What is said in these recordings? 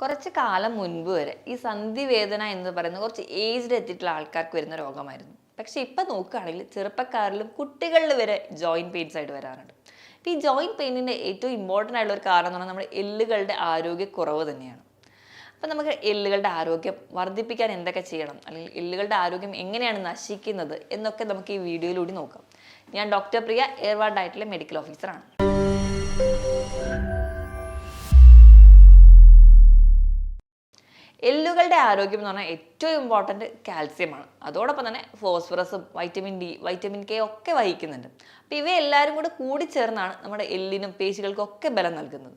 കുറച്ച് കാലം മുൻപ് വരെ ഈ സന്ധിവേദന എന്ന് പറയുന്നത് കുറച്ച് ഏജ്ഡ് എത്തിയിട്ടുള്ള ആൾക്കാർക്ക് വരുന്ന രോഗമായിരുന്നു. പക്ഷെ ഇപ്പൊ നോക്കുകയാണെങ്കിൽ ചെറുപ്പക്കാരിലും കുട്ടികളിൽ വരെ ജോയിന്റ് പെയിൻസ് ആയിട്ട് വരാറുണ്ട്. അപ്പൊ ഈ ജോയിന്റ് പെയിനിന്റെ ഏറ്റവും ഇമ്പോർട്ടന്റ് ആയിട്ടുള്ള ഒരു കാരണം എന്ന് പറഞ്ഞാൽ നമ്മുടെ എല്ലുകളുടെ ആരോഗ്യക്കുറവ് തന്നെയാണ്. അപ്പം നമുക്ക് എല്ലുകളുടെ ആരോഗ്യം വർദ്ധിപ്പിക്കാൻ എന്തൊക്കെ ചെയ്യണം? അല്ലെങ്കിൽ എല്ലുകളുടെ ആരോഗ്യം എങ്ങനെയാണ് നശിക്കുന്നത്? എന്നൊക്കെ നമുക്ക് ഈ വീഡിയോയിലൂടെ നോക്കാം. ഞാൻ ഡോക്ടർ പ്രിയ എയർവാർഡ് ആയിട്ടുള്ള മെഡിക്കൽ ഓഫീസറാണ് എല്ലുകളുടെ ആരോഗ്യം എന്ന് പറഞ്ഞാൽ ഏറ്റവും ഇമ്പോർട്ടന്റ് കാൽസ്യമാണ്. അതോടൊപ്പം തന്നെ ഫോസ്ഫറസും വൈറ്റമിൻ ഡി വൈറ്റമിൻ കെ ഒക്കെ വഹിക്കുന്നുണ്ട്. അപ്പോൾ ഇവയെല്ലാവരും കൂടെ കൂടിച്ചേർന്നാണ് നമ്മുടെ എല്ലിനും പേശികൾക്കും ഒക്കെ ബലം നൽകുന്നത്.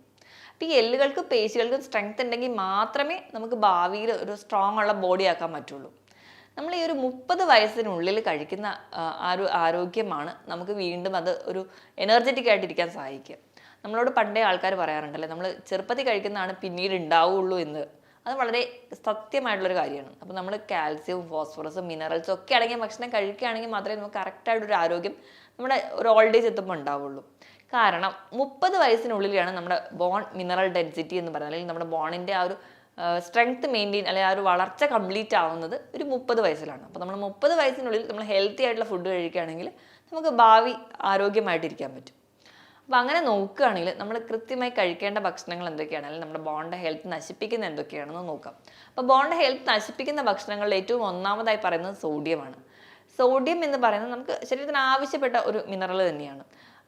അപ്പോൾ ഈ എല്ലുകൾക്കും പേശികൾക്കും സ്ട്രെങ്ത് ഉണ്ടെങ്കിൽ മാത്രമേ നമുക്ക് ഭാവിയിൽ ഒരു സ്ട്രോങ് ഉള്ള ബോഡി ആക്കാൻ പറ്റുള്ളൂ. നമ്മൾ ഈ ഒരു മുപ്പത് വയസ്സിനുള്ളിൽ കഴിക്കുന്ന ആ, ആ ഒരു ആരോഗ്യമാണ് നമുക്ക് വീണ്ടും അത് ഒരു എനർജറ്റിക് ആയിട്ടിരിക്കാൻ സഹായിക്കുക. നമ്മളോട് പണ്ടേ ആൾക്കാർ പറയാറുണ്ടല്ലേ നമ്മൾ ചെറുപ്പത്തിൽ കഴിക്കുന്നതാണ് പിന്നീട് ഉണ്ടാവുള്ളൂ എന്ന്. അത് വളരെ സത്യമായിട്ടുള്ളൊരു കാര്യമാണ്. അപ്പോൾ നമ്മൾ കാൽസ്യവും ഫോസ്ഫറസും മിനറൽസും ഒക്കെ അടങ്ങിയ ഭക്ഷണം കഴിക്കുകയാണെങ്കിൽ മാത്രമേ നമുക്ക് കറക്റ്റായിട്ടൊരു ആരോഗ്യം നമ്മുടെ ഒരു ഓൾഡ് ഏജ് എത്തുമ്പോൾ ഉണ്ടാവുള്ളൂ. കാരണം മുപ്പത് വയസ്സിനുള്ളിലാണ് നമ്മുടെ ബോൺ മിനറൽ ഡെൻസിറ്റി എന്ന് പറയുന്നത്. അല്ലെങ്കിൽ നമ്മുടെ ബോണിന്റെ ആ ഒരു സ്ട്രെങ്ത് മെയിന്റെയിൻ അല്ലെങ്കിൽ ആ ഒരു വളർച്ച കംപ്ലീറ്റ് ആവുന്നത് ഒരു മുപ്പത് വയസ്സിലാണ്. അപ്പോൾ നമ്മൾ മുപ്പത് വയസ്സിനുള്ളിൽ നമ്മൾ ഹെൽത്തി ആയിട്ടുള്ള ഫുഡ് കഴിക്കുകയാണെങ്കിൽ നമുക്ക് ഭാവി ആരോഗ്യമായിട്ടിരിക്കാൻ പറ്റും. അപ്പോൾ അങ്ങനെ നോക്കുകയാണെങ്കിൽ നമ്മൾ കൃത്യമായി കഴിക്കേണ്ട ഭക്ഷണങ്ങൾ എന്തൊക്കെയാണ്? അല്ലെങ്കിൽ നമ്മുടെ ബോണ്ട ഹെൽത്ത് നശിപ്പിക്കുന്ന എന്തൊക്കെയാണെന്ന് നോക്കാം. അപ്പോൾ ബോണ്ട ഹെൽത്ത് നശിപ്പിക്കുന്ന ഭക്ഷണങ്ങളിൽ ഏറ്റവും ഒന്നാമതായി പറയുന്നത് സോഡിയമാണ് സോഡിയം എന്ന് പറയുന്നത് നമുക്ക് ശരീരത്തിന് ആവശ്യപ്പെട്ട ഒരു മിനറൽ തന്നെയാണ്.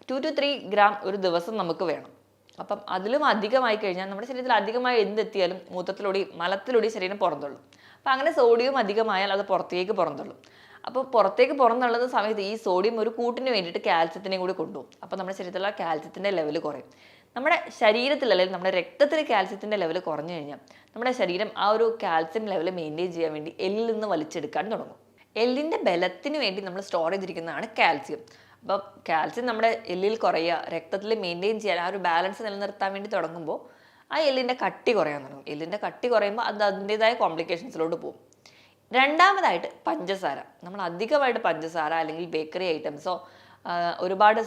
ടു ടു ത്രീ ഗ്രാം ഒരു ദിവസം നമുക്ക് വേണം. അപ്പം അതിലും അധികമായി കഴിഞ്ഞാൽ നമ്മുടെ ശരീരത്തിൽ അധികമായി എന്തെത്തിയാലും മൂത്രത്തിലൂടെ മലത്തിലൂടെയും ശരീരം പുറന്തള്ളും. അപ്പം അങ്ങനെ സോഡിയം അധികമായാൽ അത് പുറത്തേക്ക് പുറന്തള്ളും. അപ്പോൾ പുറത്തേക്ക് പുറന്നുള്ളത് സമയത്ത് ഈ സോഡിയം ഒരു കൂട്ടിന് വേണ്ടിയിട്ട് കാൽസ്യത്തിനെയും കൂടി കൊണ്ടുപോകും. അപ്പോൾ നമ്മുടെ ശരീരത്തിലുള്ള കാൽസ്യത്തിന്റെ ലെവൽ കുറയും. നമ്മുടെ ശരീരത്തിൽ അല്ലെങ്കിൽ നമ്മുടെ രക്തത്തിൽ കാൽസ്യത്തിന്റെ ലെവൽ കുറഞ്ഞു കഴിഞ്ഞാൽ നമ്മുടെ ശരീരം ആ ഒരു കാൽസ്യം ലെവൽ മെയിന്റെയിൻ ചെയ്യാൻ വേണ്ടി എല്ലിൽ നിന്ന് വലിച്ചെടുക്കാൻ തുടങ്ങും. എല്ലിന്റെ ബലത്തിന് വേണ്ടി നമ്മൾ സ്റ്റോർ ചെയ്തിരിക്കുന്നതാണ് കാൽസ്യം അപ്പോൾ കാൽസ്യം നമ്മുടെ എല്ലിൽ കുറയുക രക്തത്തിൽ മെയിന്റെയിൻ ചെയ്യാൻ ആ ഒരു ബാലൻസ് നിലനിർത്താൻ വേണ്ടി തുടങ്ങുമ്പോൾ ആ എല്ലിന്റെ കട്ടി കുറയാൻ തുടങ്ങും. എല്ലിന്റെ കട്ടി കുറയുമ്പോൾ അത് അതിന്റെതായ കോംപ്ലിക്കേഷൻസിലോട്ട് പോകും. രണ്ടാമതായിട്ട് പഞ്ചസാര. നമ്മൾ അധികമായിട്ട് പഞ്ചസാര അല്ലെങ്കിൽ ബേക്കറി ഐറ്റംസോ ഒരുപാട്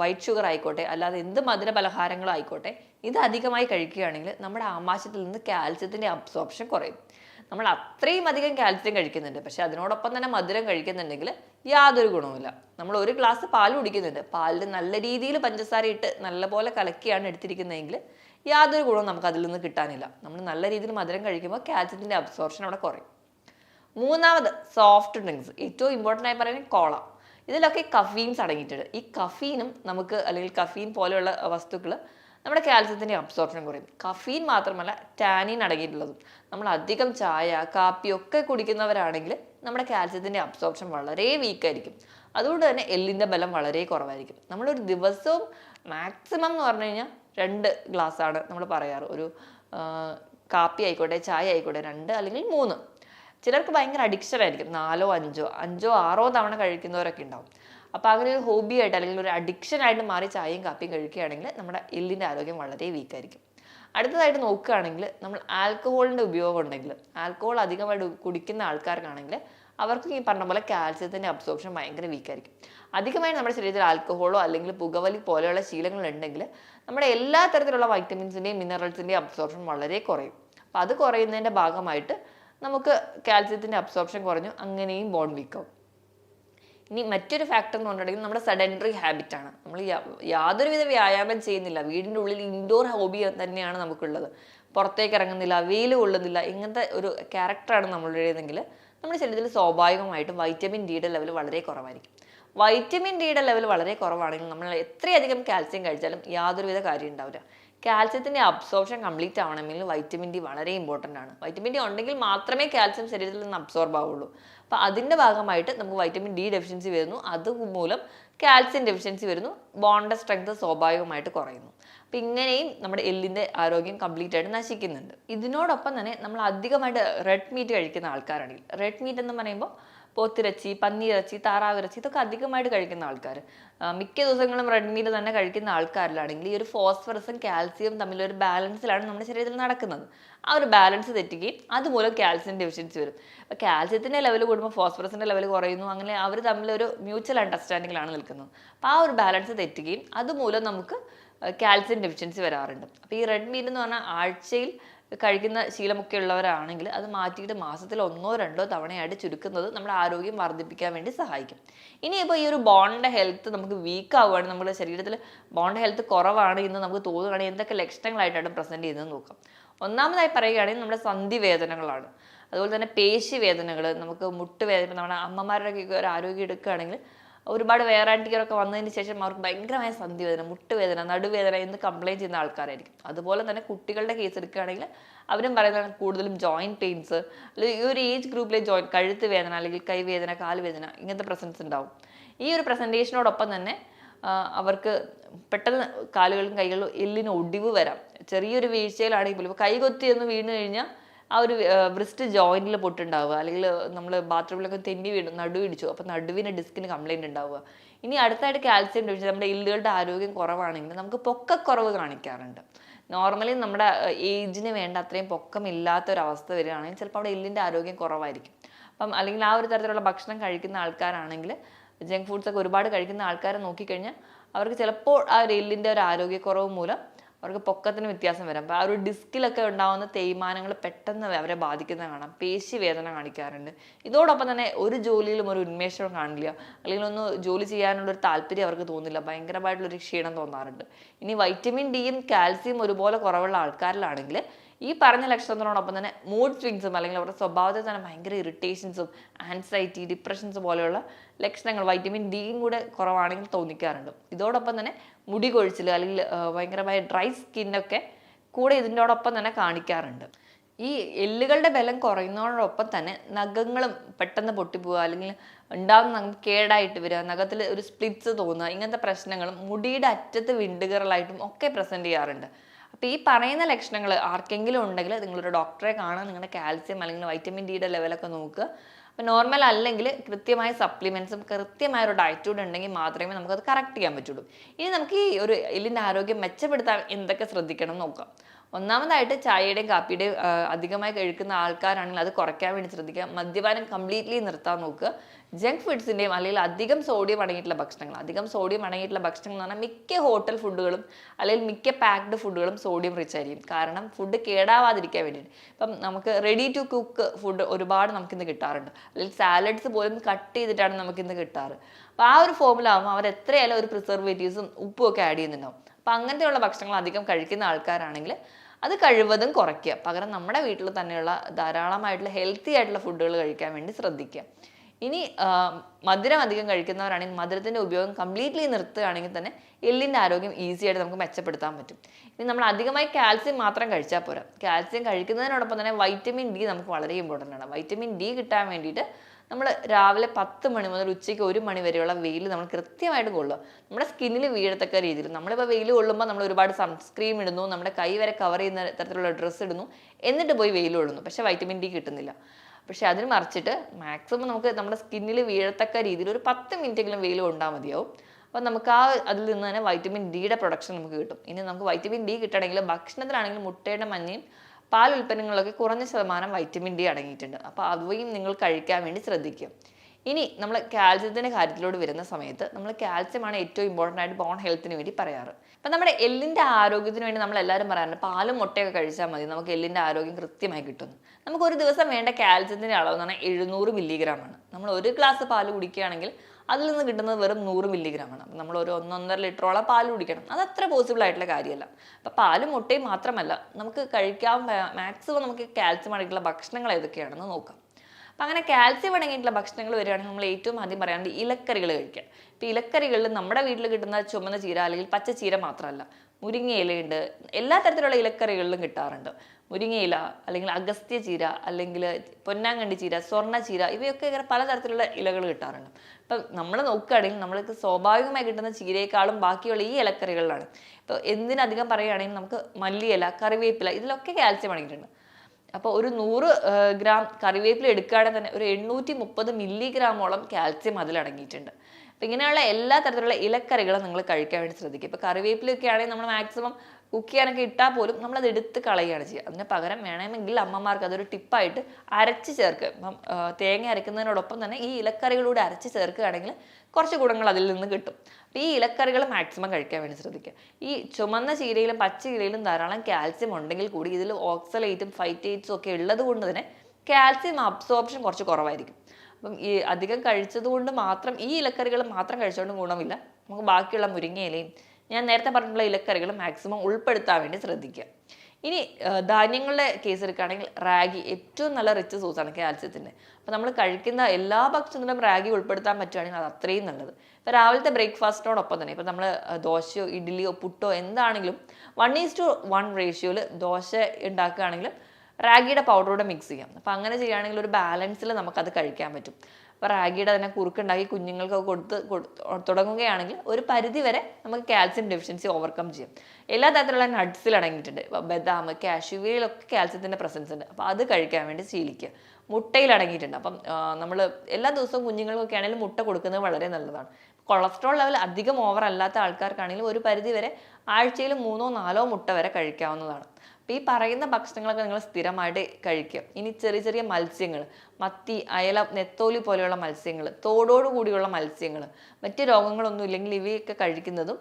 വൈറ്റ് ഷുഗർ ആയിക്കോട്ടെ അല്ലാതെ എന്ത് മധുര പലഹാരങ്ങളോ ആയിക്കോട്ടെ ഇത് അധികമായി കഴിക്കുകയാണെങ്കിൽ നമ്മുടെ ആമാശയത്തിൽ നിന്ന് കാൽസ്യത്തിന്റെ അബ്സോർപ്ഷൻ കുറയും. നമ്മൾ അത്രയും അധികം കാൽസ്യം കഴിക്കുന്നുണ്ട്. പക്ഷെ അതിനോടൊപ്പം തന്നെ മധുരം കഴിക്കുന്നുണ്ടെങ്കിൽ യാതൊരു ഗുണവുമില്ല. നമ്മൾ ഒരു ഗ്ലാസ് പാൽ കുടിക്കുന്നുണ്ട്. പാലിൽ നല്ല രീതിയിൽ പഞ്ചസാര ഇട്ട് നല്ലപോലെ കലക്കിയാണ് എടുത്തിരിക്കുന്നതെങ്കിൽ യാതൊരു ഗുണവും നമുക്ക് അതിൽ നിന്ന് കിട്ടാനില്ല. നമ്മൾ നല്ല രീതിയിൽ മധുരം കഴിക്കുമ്പോൾ കാൽസ്യത്തിന്റെ അബ്സോർപ്ഷൻ അവിടെ കുറയും. മൂന്നാമത് സോഫ്റ്റ് ഡ്രിങ്ക്സ് ഏറ്റവും ഇമ്പോർട്ടന്റ് ആയി പറയുന്നത് കോള ഇതിലൊക്കെ കഫീൻസ് അടങ്ങിയിട്ടുണ്ട്. ഈ കഫീനും നമുക്ക് അല്ലെങ്കിൽ കഫീൻ പോലെയുള്ള വസ്തുക്കൾ നമ്മുടെ കാൽസ്യത്തിന്റെ അബ്സോർപ്ഷൻ കുറയും. കഫീൻ മാത്രമല്ല ടാനിൻ അടങ്ങിയിട്ടുള്ളതും. നമ്മൾ അധികം ചായ കാപ്പി ഒക്കെ കുടിക്കുന്നവരാണെങ്കിൽ നമ്മുടെ കാൽസ്യത്തിന്റെ അബ്സോർപ്ഷൻ വളരെ വീക്കായിരിക്കും അതുകൊണ്ട് തന്നെ എല്ലിന്റെ ബലം വളരെ കുറവായിരിക്കും. നമ്മളൊരു ദിവസവും മാക്സിമം എന്ന് പറഞ്ഞു കഴിഞ്ഞാൽ രണ്ട് ഗ്ലാസ്സാണ് നമ്മൾ പറയാറ്. ഒരു കാപ്പി ആയിക്കോട്ടെ ചായ ആയിക്കോട്ടെ രണ്ട് അല്ലെങ്കിൽ മൂന്ന്. ചിലർക്ക് ഭയങ്കര അഡിക്ഷൻ ആയിരിക്കും. നാലോ അഞ്ചോ അഞ്ചോ ആറോ തവണ കഴിക്കുന്നവരൊക്കെ ഉണ്ടാവും. അപ്പോൾ അങ്ങനെ ഒരു ഹോബി ആയിട്ട് അല്ലെങ്കിൽ ഒരു അഡിക്ഷൻ ആയിട്ട് മാറി ചായയും കാപ്പിയും കഴിക്കുകയാണെങ്കിൽ നമ്മുടെ എല്ലിന്റെ ആരോഗ്യം വളരെ വീക്കായിരിക്കും അടുത്തതായിട്ട് നോക്കുകയാണെങ്കിൽ നമ്മൾ ആൽക്കഹോളിന്റെ ഉപയോഗം ഉണ്ടെങ്കിൽ ആൽക്കഹോൾ അധികമായിട്ട് കുടിക്കുന്ന ആൾക്കാർക്കാണെങ്കിൽ അവർക്ക് ഈ പറഞ്ഞ പോലെ കാൽസ്യത്തിന്റെ അബ്സോർപ്ഷൻ ഭയങ്കര വീക്കായിരിക്കും അധികമായി നമ്മുടെ ശരീരത്തിൽ ആൽക്കഹോളോ അല്ലെങ്കിൽ പുകവലി പോലെയുള്ള ശീലങ്ങൾ ഉണ്ടെങ്കിൽ നമ്മുടെ എല്ലാ തരത്തിലുള്ള വൈറ്റമിൻസിന്റെയും മിനറൽസിന്റെയും അബ്സോർപ്ഷൻ വളരെ കുറയും. അപ്പോൾ അത് കുറയുന്നതിന്റെ ഭാഗമായിട്ട് നമുക്ക് കാൽസ്യത്തിന്റെ അബ്സോർപ്ഷൻ കുറഞ്ഞു അങ്ങനെയും ബോൺ വീക്കാവും ഇനി മറ്റൊരു ഫാക്ടർ എന്ന് പറഞ്ഞിട്ടുണ്ടെങ്കിൽ നമ്മുടെ സെഡൻഡറി ഹാബിറ്റ് ആണ്. നമ്മൾ യാതൊരുവിധ വ്യായാമം ചെയ്യുന്നില്ല. വീടിന്റെ ഉള്ളിൽ ഇൻഡോർ ഹോബി തന്നെയാണ് നമുക്കുള്ളത്. പുറത്തേക്ക് ഇറങ്ങുന്നില്ല വെയിൽ കൊള്ളുന്നില്ല ഇങ്ങനത്തെ ഒരു ക്യാരക്ടറാണ് നമ്മളുടേതെങ്കിൽ നമ്മുടെ ശരീരത്തിൽ സ്വാഭാവികമായിട്ടും വൈറ്റമിൻ ഡിയുടെ ലെവൽ വളരെ കുറവായിരിക്കും. വൈറ്റമിൻ ഡിയുടെ ലെവൽ വളരെ കുറവാണെങ്കിൽ നമ്മൾ എത്രയധികം കാൽസ്യം കഴിച്ചാലും യാതൊരുവിധ കാര്യം ഉണ്ടാവില്ല. കാൽസ്യത്തിന്റെ അബ്സോർപ്ഷൻ കംപ്ലീറ്റ് ആവണമെങ്കിൽ വൈറ്റമിൻ ഡി വളരെ ഇമ്പോർട്ടന്റ് ആണ്. വൈറ്റമിൻ ഡി ഉണ്ടെങ്കിൽ മാത്രമേ കാൽസ്യം ശരീരത്തിൽ നിന്ന് അബ്സോർബ് ആവുള്ളൂ. അപ്പോൾ അതിന്റെ ഭാഗമായിട്ട് നമുക്ക് വൈറ്റമിൻ ഡി ഡെഫിഷ്യൻസി വരുന്നു. അതുമൂലം കാൽസ്യം ഡെഫിഷ്യൻസി വരുന്നു. ബോണിന്റെ സ്ട്രെങ്ത് സ്വാഭാവികമായിട്ട് കുറയുന്നു. അപ്പം ഇങ്ങനെയും നമ്മുടെ എല്ലിന്റെ ആരോഗ്യം കംപ്ലീറ്റ് ആയിട്ട് നശിക്കുന്നുണ്ട്. ഇതിനോടൊപ്പം തന്നെ നമ്മൾ അധികമായിട്ട് റെഡ് മീറ്റ് കഴിക്കുന്ന ആൾക്കാരാണെങ്കിൽ റെഡ് മീറ്റ് എന്ന് പറയുമ്പോൾ പോത്തിറച്ചി പന്നിയിറച്ചി താറാവിറച്ചി ഇതൊക്കെ അധികമായിട്ട് കഴിക്കുന്ന ആൾക്കാർ മിക്ക ദിവസങ്ങളും റെഡ് മീൽ തന്നെ കഴിക്കുന്ന ആൾക്കാരിലാണെങ്കിൽ ഈ ഒരു ഫോസ്ഫറസും കാൽസ്യവും തമ്മിലൊരു ബാലൻസിലാണ് നമ്മുടെ ശരീരത്തിൽ നടക്കുന്നത്. ആ ഒരു ബാലൻസ് തെറ്റുകയും അതുമൂലം കാൽസ്യം ഡെഫിഷ്യൻസി വരും. അപ്പോൾ കാൽസ്യത്തിന്റെ ലെവൽ കൂടുമ്പോൾ ഫോസ്ഫറസിന്റെ ലെവൽ കുറയുന്നു. അങ്ങനെ അവർ തമ്മിലൊരു മ്യൂച്വൽ അണ്ടർസ്റ്റാൻഡിങ്ങിലാണ് നിൽക്കുന്നത്. അപ്പോൾ ആ ഒരു ബാലൻസ് തെറ്റുകയും അതുമൂലം നമുക്ക് കാൽസ്യം ഡെഫിഷ്യൻസി വരാറുണ്ട്. അപ്പോൾ ഈ റെഡ് മീൽ എന്ന് പറഞ്ഞാൽ ആഴ്ചയിൽ കഴിക്കുന്ന ശീലമൊക്കെ ഉള്ളവരാണെങ്കിൽ അത് മാറ്റിയിട്ട് മാസത്തിൽ ഒന്നോ രണ്ടോ തവണയായിട്ട് ചുരുക്കുന്നത് നമ്മുടെ ആരോഗ്യം വർദ്ധിപ്പിക്കാൻ വേണ്ടി സഹായിക്കും. ഇനിയിപ്പോൾ ഈ ഒരു ബോണിന്റെ ഹെൽത്ത് നമുക്ക് വീക്ക് ആവുകയാണ് നമ്മുടെ ശരീരത്തിൽ ബോണ്ട് ഹെൽത്ത് കുറവാണ് എന്ന് നമുക്ക് തോന്നുകയാണെങ്കിൽ എന്തൊക്കെ ലക്ഷണങ്ങളായിട്ടാണ് പ്രസന്റ് ചെയ്യുന്നത് നോക്കാം. ഒന്നാമതായി പറയുകയാണെങ്കിൽ നമ്മുടെ സന്ധി വേദനകളാണ് അതുപോലെ തന്നെ പേശി വേദനകൾ നമുക്ക് മുട്ട് വേദന നമ്മുടെ അമ്മമാരുടെയൊക്കെ ഒരു ആരോഗ്യം എടുക്കുകയാണെങ്കിൽ ഒരുപാട് വേറാന്റിക്കറൊക്കെ വന്നതിന് ശേഷം അവർക്ക് ഭയങ്കരമായ സന്ധിവേദന മുട്ടുവേദന നടുവേദന എന്ന് കംപ്ലയിന്റ് ചെയ്യുന്ന ആൾക്കാരായിരിക്കും. അതുപോലെ തന്നെ കുട്ടികളുടെ കേസ് എടുക്കുകയാണെങ്കിൽ അവരും പറയുന്നത് കൂടുതലും ജോയിന്റ് പെയിൻസ് അല്ലെങ്കിൽ ഈ ഒരു ഏജ് ഗ്രൂപ്പിലെ ജോയിൻ കഴുത്ത് വേദന അല്ലെങ്കിൽ കൈവേദന കാലുവേദന ഇങ്ങനത്തെ പ്രസൻസ് ഉണ്ടാവും. ഈ ഒരു പ്രസന്റേഷനോടൊപ്പം തന്നെ അവർക്ക് പെട്ടെന്ന് കാലുകളും കൈകളിലും എല്ലിന് ഒടിവ് വരാം. ചെറിയൊരു വീഴ്ചയിലാണെങ്കിൽ പോലും കൈ കൊത്തി ഒന്ന് വീണ് കഴിഞ്ഞാൽ ആ ഒരു ബ്രിസ്റ്റ് ജോയിന്റിൽ പൊട്ടുണ്ടാവുക. അല്ലെങ്കിൽ നമ്മൾ ബാത്റൂമിലൊക്കെ തെന്നി വീണു നടു ഇടിച്ചു അപ്പോൾ നടുവിന് ഡിസ്കിന് കംപ്ലൈന്റ് ഉണ്ടാവുക. ഇനി അടുത്തായിട്ട് കാൽസ്യം ഡെഫിഷ്യൻ നമ്മുടെ എല്ലുകളുടെ ആരോഗ്യം കുറവാണെങ്കിൽ നമുക്ക് പൊക്കക്കുറവ് കാണിക്കാറുണ്ട്. നോർമലി നമ്മുടെ ഏജിന് വേണ്ട അത്രയും പൊക്കമില്ലാത്ത ഒരു അവസ്ഥ വരികയാണെങ്കിൽ ചിലപ്പോൾ അവിടെ എല്ലിന്റെ ആരോഗ്യം കുറവായിരിക്കും. അപ്പം അല്ലെങ്കിൽ ആ ഒരു തരത്തിലുള്ള ഭക്ഷണം കഴിക്കുന്ന ആൾക്കാരാണെങ്കിൽ ജങ്ക് ഫുഡ്സ് ഒക്കെ ഒരുപാട് കഴിക്കുന്ന ആൾക്കാരെ നോക്കിക്കഴിഞ്ഞാൽ അവർക്ക് ചിലപ്പോൾ ആ ഒരു എല്ലിന്റെ ഒരു ആരോഗ്യക്കുറവ് മൂലം അവർക്ക് പൊക്കത്തിന് വ്യത്യാസം വരാം. അപ്പോൾ ആ ഒരു ഡിസ്കിലൊക്കെ ഉണ്ടാകുന്ന തേയ്മാനങ്ങൾ പെട്ടെന്ന് അവരെ ബാധിക്കുന്നത് കാണാം. പേശി വേദന കാണിക്കാറുണ്ട്. ഇതോടൊപ്പം തന്നെ ഒരു ജോലിയിലും ഒരു ഉന്മേഷവും കാണില്ല. അല്ലെങ്കിൽ ഒന്ന് ജോലി ചെയ്യാനുള്ള ഒരു താല്പര്യം അവർക്ക് തോന്നില്ല ഭയങ്കരമായിട്ടുള്ളൊരു ക്ഷീണം തോന്നാറുണ്ട്. ഇനി വൈറ്റമിൻ ഡിയും കാൽസ്യം ഒരുപോലെ കുറവുള്ള ആൾക്കാരിലാണെങ്കിൽ ഈ പറഞ്ഞ ലക്ഷണത്തിനോടൊപ്പം തന്നെ മൂഡ് സ്വിങ്സും അല്ലെങ്കിൽ അവരുടെ സ്വഭാവത്തിൽ തന്നെ ഭയങ്കര ഇറിറ്റേഷൻസും ആൻസൈറ്റി ഡിപ്രഷൻസ് പോലെയുള്ള ലക്ഷണങ്ങൾ വൈറ്റമിൻ ഡിയും കൂടെ കുറവാണെങ്കിൽ തോന്നിക്കാറുണ്ട്. ഇതോടൊപ്പം തന്നെ മുടി കൊഴിച്ചിൽ അല്ലെങ്കിൽ ഭയങ്കരമായ ഡ്രൈ സ്കിന്നൊക്കെ കൂടെ ഇതിന്റെയോടൊപ്പം തന്നെ കാണിക്കാറുണ്ട്. ഈ എല്ലുകളുടെ ബലം കുറയുന്നതോടൊപ്പം തന്നെ നഖങ്ങളും പെട്ടെന്ന് പൊട്ടിപ്പോവുക അല്ലെങ്കിൽ ഉണ്ടാകുന്ന നഖം കേടായിട്ട് വരിക നഖത്തിൽ ഒരു സ്പ്ലിറ്റ്സ് തോന്നുക ഇങ്ങനത്തെ പ്രശ്നങ്ങളും മുടിയുടെ അറ്റത്ത് വിണ്ടുകറലായിട്ടും ഒക്കെ പ്രസന്റ് ചെയ്യാറുണ്ട്. അപ്പോൾ ഈ പറയുന്ന ലക്ഷണങ്ങൾ ആർക്കെങ്കിലും ഉണ്ടെങ്കിൽ നിങ്ങളൊരു ഡോക്ടറെ കാണാൻ നിങ്ങളുടെ കാൽസ്യം അല്ലെങ്കിൽ വൈറ്റമിൻ ഡിയുടെ ലെവലൊക്കെ നോക്കുക. അപ്പോൾ നോർമൽ അല്ലെങ്കിൽ കൃത്യമായ സപ്ലിമെൻസും കൃത്യമായ ഒരു ഡയറ്റ് ഉണ്ടെങ്കിൽ മാത്രമേ നമുക്കത് കറക്റ്റ് ചെയ്യാൻ പറ്റുള്ളൂ. ഇനി നമുക്ക് ഈ ഒരു എല്ലിന്റെ ആരോഗ്യം മെച്ചപ്പെടുത്താൻ എന്തൊക്കെ ശ്രദ്ധിക്കണം നോക്കാം. ഒന്നാമതായിട്ട് ചായയുടെയും കാപ്പിയുടെയും അധികമായി കഴിക്കുന്ന ആൾക്കാരാണെങ്കിൽ അത് കുറയ്ക്കാൻ വേണ്ടി ശ്രദ്ധിക്കുക. മദ്യപാനം കംപ്ലീറ്റ്ലി നിർത്താൻ നോക്കുക. ജങ്ക് ഫുഡ്സിന്റെയും അല്ലെങ്കിൽ അധികം സോഡിയം അടങ്ങിയിട്ടുള്ള ഭക്ഷണങ്ങൾ അധികം സോഡിയം അടങ്ങിയിട്ടുള്ള ഭക്ഷണങ്ങൾ എന്ന് പറഞ്ഞാൽ മിക്ക ഹോട്ടൽ ഫുഡുകളും അല്ലെങ്കിൽ മിക്ക പാക്ഡ് ഫുഡുകളും സോഡിയം റിച്ച് ആയിരിക്കും. കാരണം ഫുഡ് കേടാവാതിരിക്കാൻ വേണ്ടിയിട്ട്. ഇപ്പം നമുക്ക് റെഡി ടു കുക്ക് ഫുഡ് ഒരുപാട് നമുക്കിന്ന് കിട്ടാറുണ്ട്. അല്ലെങ്കിൽ സാലഡ്സ് പോലും കട്ട് ചെയ്തിട്ടാണ് നമുക്കിന്ന് കിട്ടാറ്. അപ്പോൾ ആ ഒരു ഫോമിലാകുമ്പോൾ അവർ എത്രയായാലും ഒരു പ്രിസർവേറ്റീവ്സും ഉപ്പും ഒക്കെ ആഡ് ചെയ്യുന്നുണ്ടാവും. അപ്പം അങ്ങനത്തെയുള്ള ഭക്ഷണങ്ങൾ അധികം കഴിക്കുന്ന ആൾക്കാരാണെങ്കിൽ അത് കഴിവതും കുറയ്ക്കുക. പകരം നമ്മുടെ വീട്ടിൽ തന്നെയുള്ള ധാരാളമായിട്ടുള്ള ഹെൽത്തി ആയിട്ടുള്ള ഫുഡുകൾ കഴിക്കാൻ വേണ്ടി ശ്രദ്ധിക്കുക. ഇനി മധുരം അധികം കഴിക്കുന്നവരാണെങ്കിൽ മധുരത്തിന്റെ ഉപയോഗം കംപ്ലീറ്റ്ലി നിർത്തുകയാണെങ്കിൽ തന്നെ എല്ലിന്റെ ആരോഗ്യം ഈസി ആയിട്ട് നമുക്ക് മെച്ചപ്പെടുത്താൻ പറ്റും. ഇനി നമ്മൾ അധികമായി കാൽസ്യം മാത്രം കഴിച്ചാൽ പോരാ. കാൽസ്യം കഴിക്കുന്നതിനോടൊപ്പം തന്നെ വൈറ്റമിൻ ഡി നമുക്ക് വളരെ ഇമ്പോർട്ടന്റ് ആണ്. വൈറ്റമിൻ ഡി കിട്ടാൻ വേണ്ടിയിട്ട് നമ്മൾ രാവിലെ പത്ത് മണി മുതൽ ഉച്ചയ്ക്ക് ഒരു മണി വരെയുള്ള വെയിൽ നമ്മൾ കൃത്യമായിട്ട് കൊള്ളുക. നമ്മുടെ സ്കിന്നിൽ വീഴത്തക്ക രീതിയിൽ നമ്മളിപ്പോൾ വെയിൽ കൊള്ളുമ്പോൾ നമ്മൾ ഒരുപാട് സൺസ്ക്രീം ഇടുന്നു നമ്മുടെ കൈ വരെ കവർ ചെയ്യുന്ന തരത്തിലുള്ള ഡ്രസ്സ് ഇടുന്നു എന്നിട്ട് പോയി വെയിൽ കൊള്ളുന്നു. പക്ഷേ വൈറ്റമിൻ ഡി കിട്ടുന്നില്ല. പക്ഷേ അതിന് മറിച്ചിട്ട് മാക്സിമം നമുക്ക് നമ്മുടെ സ്കിന്നിൽ വീഴത്തക്ക രീതിയിൽ ഒരു പത്ത് മിനിറ്റെങ്കിലും വെയിൽ കൊണ്ടാൽ മതിയാവും. അപ്പോൾ നമുക്ക് ആ അതിൽ നിന്ന് തന്നെ വൈറ്റമിൻ ഡിയുടെ പ്രൊഡക്ഷൻ നമുക്ക് കിട്ടും. ഇനി നമുക്ക് വൈറ്റമിൻ ഡി കിട്ടണമെങ്കിൽ ഭക്ഷണത്തിലാണെങ്കിൽ മുട്ടയുടെ മഞ്ഞയും പാൽ ഉൽപ്പന്നങ്ങളിലൊക്കെ കുറഞ്ഞ ശതമാനം വൈറ്റമിൻ ഡി അടങ്ങിയിട്ടുണ്ട്. അപ്പോൾ അവയും നിങ്ങൾ കഴിക്കാൻ വേണ്ടി ശ്രദ്ധിക്കുക. ഇനി നമ്മൾ കാൽസ്യത്തിന്റെ കാര്യത്തിലോട് വരുന്ന സമയത്ത് നമ്മൾ കാൽസ്യമാണ് ഏറ്റവും ഇമ്പോർട്ടന്റ് ആയിട്ട് ബോൺ ഹെൽത്തിന് വേണ്ടി പറയാറ്. അപ്പം നമ്മുടെ എല്ലിന്റെ ആരോഗ്യത്തിന് വേണ്ടി നമ്മൾ എല്ലാവരും പറയാറുണ്ട് പാലും മുട്ടയൊക്കെ കഴിച്ചാൽ മതി നമുക്ക് എല്ലിന്റെ ആരോഗ്യം കൃത്യമായി കിട്ടുന്നു. നമുക്ക് ഒരു ദിവസം വേണ്ട കാൽസ്യത്തിന്റെ അളവ് എന്ന് പറഞ്ഞാൽ എഴുന്നൂറ് മില്ലിഗ്രാം ആണ്. നമ്മൾ ഒരു ഗ്ലാസ് പാൽ കുടിക്കുകയാണെങ്കിൽ അതിൽ നിന്ന് കിട്ടുന്നത് വെറും നൂറ് മില്ലിഗ്രാം ആണ്. അപ്പം നമ്മൾ ഒരു ഒന്നൊന്നര ലിറ്ററോളം പാൽ കുടിക്കണം. അത് അത്ര പോസിബിൾ ആയിട്ടുള്ള കാര്യമല്ല. അപ്പം പാലും മുട്ടയും മാത്രമല്ല നമുക്ക് കഴിക്കാൻ മാക്സിമം നമുക്ക് കാൽസ്യം അടങ്ങിയിട്ടുള്ള ഭക്ഷണങ്ങൾ ഏതൊക്കെയാണെന്ന് നോക്കാം. അപ്പം അങ്ങനെ കാൽസ്യം അടങ്ങിയിട്ടുള്ള ഭക്ഷണങ്ങൾ വരികയാണെങ്കിൽ നമ്മൾ ഏറ്റവും ആദ്യം പറയാണ്ട് ഇലക്കറികൾ കഴിക്കുക ഇപ്പം ഇലക്കറികളിൽ നമ്മുടെ വീട്ടിൽ കിട്ടുന്ന ചുമന്ന ചീര അല്ലെങ്കിൽ പച്ച ചീര മാത്രമല്ല മുരിങ്ങയിലയുണ്ട് എല്ലാ തരത്തിലുള്ള ഇലക്കറികളിലും കിട്ടാറുണ്ട്. മുരിങ്ങയില അല്ലെങ്കിൽ അഗസ്ത്യ ചീര അല്ലെങ്കിൽ പൊന്നാങ്കണ്ടി ചീര സ്വർണ ചീര ഇവയൊക്കെ ഇങ്ങനെ പലതരത്തിലുള്ള ഇലകൾ കിട്ടാറുണ്ട്. ഇപ്പം നമ്മൾ നോക്കുകയാണെങ്കിൽ നമ്മൾക്ക് സ്വാഭാവികമായി കിട്ടുന്ന ചീരയേക്കാളും ബാക്കിയുള്ള ഈ ഇലക്കറികളിലാണ്. ഇപ്പോൾ എന്തിനധികം പറയുകയാണെങ്കിൽ നമുക്ക് മല്ലിയില കറിവേപ്പില ഇതിലൊക്കെ കാൽസ്യം അടങ്ങിയിട്ടുണ്ട്. അപ്പോൾ ഒരു നൂറ് ഗ്രാം കറിവേപ്പില എടുക്കുകയാണെങ്കിൽ തന്നെ ഒരു എണ്ണൂറ്റി മുപ്പത് മില്ലിഗ്രാമോളം കാൽസ്യം അതിലടങ്ങിയിട്ടുണ്ട് അപ്പോൾ ഇങ്ങനെയുള്ള എല്ലാ തരത്തിലുള്ള ഇലക്കറികളും നിങ്ങൾ കഴിക്കാൻ വേണ്ടി ശ്രദ്ധിക്കുക. ഇപ്പോൾ കറിവേപ്പിലയൊക്കെ ആണെങ്കിൽ നമ്മൾ മാക്സിമം കുക്ക് ചെയ്യാനൊക്കെ ഇട്ടാൽ പോലും നമ്മളത് എടുത്ത് കളയുകയാണ് ചെയ്യുക. അതിന് പകരം വേണമെങ്കിൽ അമ്മമാർക്ക് അതൊരു ടിപ്പായിട്ട് അരച്ച് ചേർക്കുക. ഇപ്പം തേങ്ങ അരയ്ക്കുന്നതിനോടൊപ്പം തന്നെ ഈ ഇലക്കറികളൂടെ അരച്ച് ചേർക്കുകയാണെങ്കിൽ കുറച്ച് ഗുണങ്ങൾ അതിൽ നിന്ന് കിട്ടും. അപ്പോൾ ഈ ഇലക്കറികൾ മാക്സിമം കഴിക്കാൻ വേണ്ടി ശ്രദ്ധിക്കുക. ഈ ചുമന്ന ചീരയിലും പച്ച ചീരയിലും ധാരാളം കാൽസ്യം ഉണ്ടെങ്കിൽ കൂടി ഇതിൽ ഓക്സലേറ്റും ഫൈറ്റേറ്റ്സും ഒക്കെ ഉള്ളത് കൊണ്ട് തന്നെ കാൽസ്യം അബ്സോർപ്ഷൻ കുറച്ച് കുറവായിരിക്കും. അപ്പം ഈ അധികം കഴിച്ചത് കൊണ്ട് മാത്രം ഈ ഇലക്കറികൾ മാത്രം കഴിച്ചുകൊണ്ട് ഗുണമില്ല. നമുക്ക് ബാക്കിയുള്ള മുരിങ്ങയിലയും ഞാൻ നേരത്തെ പറഞ്ഞിട്ടുള്ള ഇലക്കറികൾ മാക്സിമം ഉൾപ്പെടുത്താൻ വേണ്ടി ശ്രദ്ധിക്കുക. ഇനി ധാന്യങ്ങളുടെ കേസ് എടുക്കുകയാണെങ്കിൽ റാഗി ഏറ്റവും നല്ല റിച്ച് സോഴ്സാണ് കാൽസ്യത്തിന്റെ. അപ്പോൾ നമ്മൾ കഴിക്കുന്ന എല്ലാ ഭക്ഷണത്തിലും റാഗി ഉൾപ്പെടുത്താൻ പറ്റുകയാണെങ്കിൽ അത് അത്രയും നല്ലത്. ഇപ്പോൾ രാവിലത്തെ ബ്രേക്ക്ഫാസ്റ്റിനോടൊപ്പം തന്നെ ഇപ്പോൾ നമ്മൾ ദോശയോ ഇഡ്ഡലിയോ പുട്ടോ എന്താണെങ്കിലും വൺ ഈസ് ടു വൺ റേഷ്യോയിൽ ദോശ ഉണ്ടാക്കുകയാണെങ്കിലും റാഗിയുടെ പൗഡറോടെ മിക്സ് ചെയ്യാം. അപ്പോൾ അങ്ങനെ ചെയ്യുകയാണെങ്കിൽ ഒരു ബാലൻസിൽ നമുക്കത് കഴിക്കാൻ പറ്റും. അപ്പോൾ റാഗിയുടെ തന്നെ കുറുക്കുണ്ടാക്കി കുഞ്ഞുങ്ങൾക്കൊക്കെ കൊടുത്ത് കൊടു- തുടങ്ങുകയാണെങ്കിൽ ഒരു പരിധി വരെ നമുക്ക് കാൽസ്യം ഡെഫിഷ്യൻസി ഓവർകം ചെയ്യാം. എല്ലാ തരത്തിലുള്ള നട്ട്സിൽ അടങ്ങിയിട്ടുണ്ട്. ഇപ്പോൾ ബദാം കാഷ്യൂ ഇവയിലൊക്കെ കാൽസ്യത്തിന്റെ പ്രസൻസ് ഉണ്ട്. അപ്പോൾ അത് കഴിക്കാൻ വേണ്ടി ശീലിക്കുക. മുട്ടയിൽ അടങ്ങിയിട്ടുണ്ട്. അപ്പം നമ്മൾ എല്ലാ ദിവസവും കുഞ്ഞുങ്ങൾക്കൊക്കെ ആണെങ്കിലും മുട്ട കൊടുക്കുന്നത് വളരെ നല്ലതാണ്. കൊളസ്ട്രോൾ ലെവൽ അധികം ഓവർ അല്ലാത്ത ആൾക്കാർക്കാണെങ്കിലും ഒരു പരിധി വരെ ആഴ്ചയിൽ മൂന്നോ നാലോ മുട്ട വരെ കഴിക്കാവുന്നതാണ്. അപ്പോൾ ഈ പറയുന്ന ഭക്ഷണങ്ങളൊക്കെ നിങ്ങൾ സ്ഥിരമായിട്ട് കഴിക്കുക ഇനി ചെറിയ ചെറിയ മത്സ്യങ്ങൾ മത്തി അയല നെത്തോലി പോലെയുള്ള മത്സ്യങ്ങൾ തോടോടു കൂടിയുള്ള മത്സ്യങ്ങൾ മറ്റ് രോഗങ്ങളൊന്നും ഇല്ലെങ്കിൽ ഇവയൊക്കെ കഴിക്കുന്നതും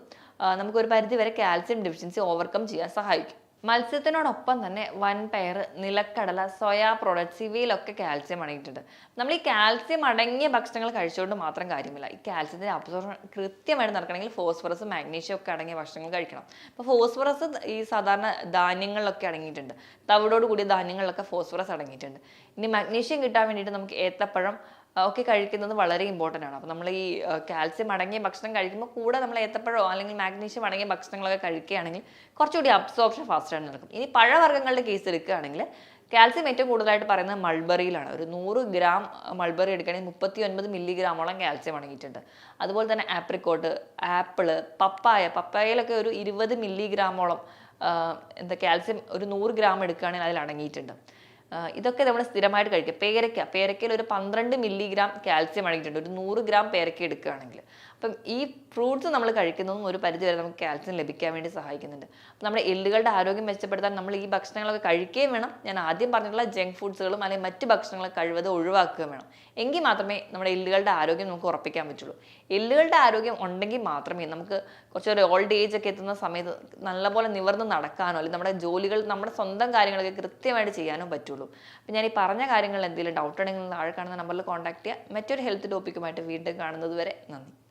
നമുക്കൊരു പരിധി വരെ കാൽസ്യം ഡെഫിഷ്യൻസി ഓവർകം ചെയ്യാൻ സഹായിക്കും. മത്സ്യത്തിനോടൊപ്പം തന്നെ വൻപയർ നിലക്കടല സോയാ പ്രോഡക്ട്സ് ഇവയിലൊക്കെ കാൽസ്യം അടങ്ങിയിട്ടുണ്ട്. നമ്മൾ ഈ കാൽസ്യം അടങ്ങിയ ഭക്ഷണങ്ങൾ കഴിച്ചുകൊണ്ട് മാത്രം കാര്യമില്ല. ഈ കാൽസ്യത്തിന്റെ അബ്സോർഷൻ കൃത്യമായിട്ട് നടക്കണമെങ്കിൽ ഫോസ്ഫറസ് മാഗ്നീഷ്യം ഒക്കെ അടങ്ങിയ ഭക്ഷണങ്ങൾ കഴിക്കണം. അപ്പോൾ ഫോസ്ഫറസ് ഈ സാധാരണ ധാന്യങ്ങളിലൊക്കെ അടങ്ങിയിട്ടുണ്ട്. തവിടോട് കൂടിയ ധാന്യങ്ങളിലൊക്കെ ഫോസ്ഫറസ് അടങ്ങിയിട്ടുണ്ട്. ഇനി മാഗ്നീഷ്യം കിട്ടാൻ വേണ്ടിയിട്ട് നമുക്ക് ഏത്തപ്പഴം ഒക്കെ കഴിക്കുന്നത് വളരെ ഇമ്പോർട്ടന്റ് ആണ്. അപ്പോൾ നമ്മൾ ഈ കാൽസ്യം അടങ്ങിയ ഭക്ഷണം കഴിക്കുമ്പോൾ കൂടെ നമ്മൾ ഏത്തപ്പഴമോ അല്ലെങ്കിൽ മാഗ്നീഷ്യം അടങ്ങിയ ഭക്ഷണങ്ങളൊക്കെ കഴിക്കുകയാണെങ്കിൽ കുറച്ചുകൂടി അബ്സോർപ്ഷൻ ഫാസ്റ്റായിട്ട് നടക്കും. ഇനി പഴവർഗങ്ങളുടെ കേസ് എടുക്കുകയാണെങ്കിൽ കാൽസ്യം ഏറ്റവും കൂടുതലായിട്ട് പറയുന്നത് മൾബറിയിലാണ് ഒരു നൂറ് ഗ്രാം മൾബറി എടുക്കുകയാണെങ്കിൽ മുപ്പത്തി ഒൻപത് മില്ലിഗ്രാമോളം കാൽസ്യം അടങ്ങിയിട്ടുണ്ട്. അതുപോലെ തന്നെ ആപ്രിക്കോട്ട് ആപ്പിൾ പപ്പായ പപ്പായയിലൊക്കെ ഒരു ഇരുപത് മില്ലിഗ്രാമോളം എന്താ കാൽസ്യം ഒരു നൂറ് ഗ്രാം എടുക്കുകയാണെങ്കിൽ അതിൽ അടങ്ങിയിട്ടുണ്ട്. ഇതൊക്കെ നമ്മൾ സ്ഥിരമായിട്ട് കഴിക്കുക. പേരയ്ക്ക പേരയ്ക്കയിൽ ഒരു പന്ത്രണ്ട് മില്ലിഗ്രാം കാൽസ്യം അടങ്ങിയിട്ടുണ്ട്. ഒരു നൂറ് ഗ്രാം പേരയ്ക്ക എടുക്കുകയാണെങ്കിൽ. അപ്പം ഈ ഫ്രൂട്ട്സ് നമ്മൾ കഴിക്കുന്നതും ഒരു പരിധി വരെ നമുക്ക് കാൽസ്യം ലഭിക്കാൻ വേണ്ടി സഹായിക്കുന്നുണ്ട്. അപ്പം നമ്മുടെ എല്ലുകളുടെ ആരോഗ്യം മെച്ചപ്പെടുത്താൻ നമ്മൾ ഈ ഭക്ഷണങ്ങളൊക്കെ കഴിക്കുകയും വേണം. ഞാൻ ആദ്യം പറഞ്ഞിട്ടുള്ള ജങ്ക് ഫുഡ്സുകളും അല്ലെങ്കിൽ മറ്റ് ഭക്ഷണങ്ങൾ കഴിവത് ഒഴിവാക്കുകയും വേണം. എങ്കിൽ മാത്രമേ നമ്മുടെ എല്ലുകളുടെ ആരോഗ്യം നമുക്ക് ഉറപ്പിക്കാൻ പറ്റുള്ളൂ. എല്ലുകളുടെ ആരോഗ്യം ഉണ്ടെങ്കിൽ മാത്രമേ നമുക്ക് കുറച്ചൊരു ഓൾഡ് ഏജ് ഒക്കെ എത്തുന്ന സമയത്ത് നല്ലപോലെ നിവർന്ന് നടക്കാനോ അല്ലെങ്കിൽ നമ്മുടെ ജോലികൾ നമ്മുടെ സ്വന്തം കാര്യങ്ങളൊക്കെ കൃത്യമായിട്ട് ചെയ്യാനോ പറ്റുള്ളൂ. അപ്പം ഞാൻ ഈ പറഞ്ഞ കാര്യങ്ങളിൽ എന്തെങ്കിലും ഡൗട്ട് ഉണ്ടെങ്കിൽ താഴെ കാണുന്ന നമ്പറിൽ കോൺടാക്ട് ചെയ്യുക. മറ്റൊരു ഹെൽത്ത് ടോപ്പിക്കുമായിട്ട് വീണ്ടും കാണുന്നത് വരെ നന്ദി.